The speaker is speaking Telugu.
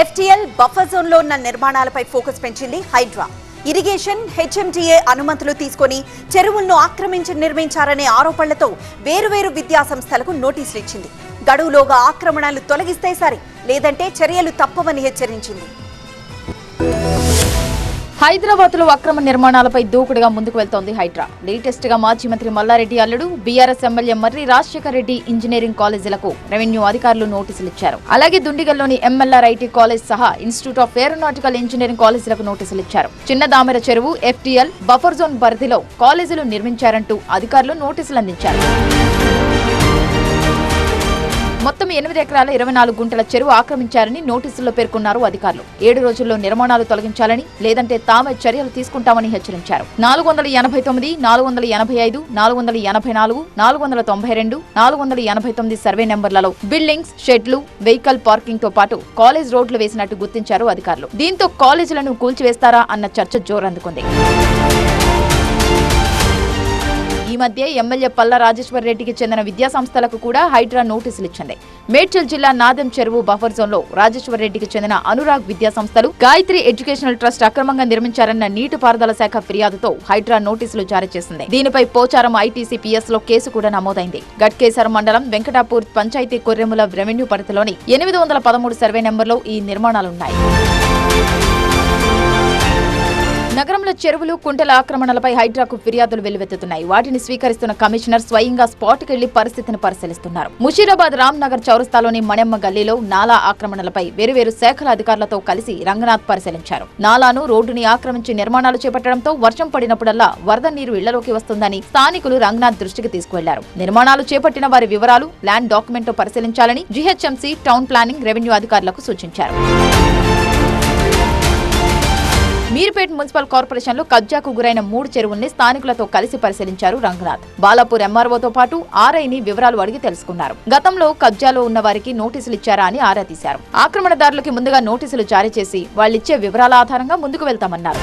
ఎఫ్టీఎల్ బఫర్ జోన్లో ఉన్న నిర్మాణాలపై ఫోకస్ పెంచింది హైడ్రా. ఇరిగేషన్ హెచ్ఎండిఏ అనుమతులు తీసుకొని చెరువులను ఆక్రమించి నిర్మించారనే ఆరోపణలతో వేరువేరు విద్యా సంస్థలకు నోటీసులు ఇచ్చింది. గడువులోగా ఆక్రమణలు తొలగిస్తే సరే లేదంటే చర్యలు తప్పవని హెచ్చరించింది. హైదరాబాద్లో అక్రమ నిర్మాణాలపై దూకుడుగా ముందుకు వెళ్తోంది హైడ్రా. లేటెస్ట్గా మాజీ మంత్రి మల్లారెడ్డి అల్లుడు BRS MLA Marri Rajasekhara Reddy engineering కాలేజీలకు రెవెన్యూ అధికారులు నోటీసులు ఇచ్చారు. అలాగే దుండిగల్లోని ఎంఎల్ఆర్ ఐటీ కాలేజ్ సహా ఇన్స్టిట్యూట్ ఆఫ్ ఏరోనాటికల్ ఇంజనీరింగ్ కాలేజీలకు నోటీసులు ఇచ్చారు. చిన్న దామెర చెరువు ఎఫ్టీఎల్ బఫర్ జోన్ పరిధిలో కాలేజీలు నిర్మించారంటూ అధికారులు నోటీసులు అందించారు. మొత్తం ఎనిమిది ఎకరాల ఇరవై నాలుగు గుంటల చెరువు ఆక్రమించారని నోటీసుల్లో పేర్కొన్నారు అధికారులు. ఏడు రోజుల్లో నిర్మాణాలు తొలగించాలని లేదంటే తామే చర్యలు తీసుకుంటామని హెచ్చరించారు. నాలుగు వందల ఎనభై తొమ్మిది నాలుగు వందల ఎనభై ఐదు నాలుగు వందల ఎనభై నాలుగు నాలుగు వందల తొంభై రెండు నాలుగు వందల ఎనభై తొమ్మిది సర్వే నెంబర్లలో బిల్డింగ్స్ షెడ్లు వెహికల్ పార్కింగ్తో పాటు కాలేజ్ రోడ్లు వేసినట్టు గుర్తించారు అధికారులు. దీంతో కాలేజీలను కూల్చివేస్తారా అన్న చర్చ జోరందుకుంది. మధ్య ఎమ్మెల్యే పల్లా రాజేశ్వర్ రెడ్డికి చెందిన విద్యా సంస్థలకు కూడా హైడ్రా నోటీసులు ఇచ్చింది. మేడ్చల్ జిల్లా నాదెం చెరువు బఫర్ జోన్లో రాజేశ్వర్ రెడ్డికి చెందిన అనురాగ్ విద్యా సంస్థలు గాయత్రి ఎడ్యుకేషనల్ ట్రస్ట్ అక్రమంగా నిర్మించారన్న నీటిపారుదల శాఖ ఫిర్యాదుతో హైడ్రా నోటీసులు జారీ చేసింది. దీనిపై పోచారం ఐటీసీ పిఎస్లో కేసు కూడా నమోదైంది. గట్కేసర్ మండలం వెంకటాపూర్ పంచాయతీ కొర్రెముల రెవెన్యూ పరిధిలోని ఎనిమిది వందల పదమూడు సర్వే నెంబర్లో ఈ నిర్మాణాలున్నాయి. నగరంలో చెరువులు కుంటల ఆక్రమణలపై హైడ్రాకు ఫిర్యాదులు వెల్లువెత్తుతున్నాయి. వాటిని స్వీకరిస్తున్న కమిషనర్ స్వయంగా స్పాట్కి వెళ్ళి పరిస్థితిని పరిశీలిస్తున్నారు. ముషీరాబాద్ రామ్ నగర్ చౌరస్తాలోని మణెమ్మ గల్లీలో నాలా ఆక్రమణలపై వేరువేరు శాఖల అధికారులతో కలిసి రంగనాథ్ పరిశీలించారు. నాలాను రోడ్డుని ఆక్రమించి నిర్మాణాలు చేపట్టడంతో వర్షం పడినప్పుడల్లా వరద నీరు ఇళ్ళలోకి వస్తుందని స్థానికులు రంగనాథ్ దృష్టికి తీసుకువెళ్ళారు. నిర్మాణాలు చేపట్టిన వారి వివరాలు ల్యాండ్ డాక్యుమెంట్ పరిశీలించాలని జీహెచ్ఎంసీ టౌన్ ప్లానింగ్ రెవెన్యూ అధికారులకు సూచించారు. మీర్పేట్ మున్సిపల్ కార్పొరేషన్లో కబ్జాకు గురైన మూడు చెరువుల్ని స్థానికులతో కలిసి పరిశీలించారు రంగనాథ్. బాలాపూర్ ఎంఆర్ఓతో పాటు ఆర్ఐని వివరాలు అడిగి తెలుసుకున్నారు. గతంలో కబ్జాలో ఉన్న వారికి నోటీసులు ఇచ్చారా అని ఆరా తీశారు. ఆక్రమణదారులకి ముందుగా నోటీసులు జారీ చేసి వాళ్ళిచ్చే వివరాల ఆధారంగా ముందుకు వెళ్తామన్నారు.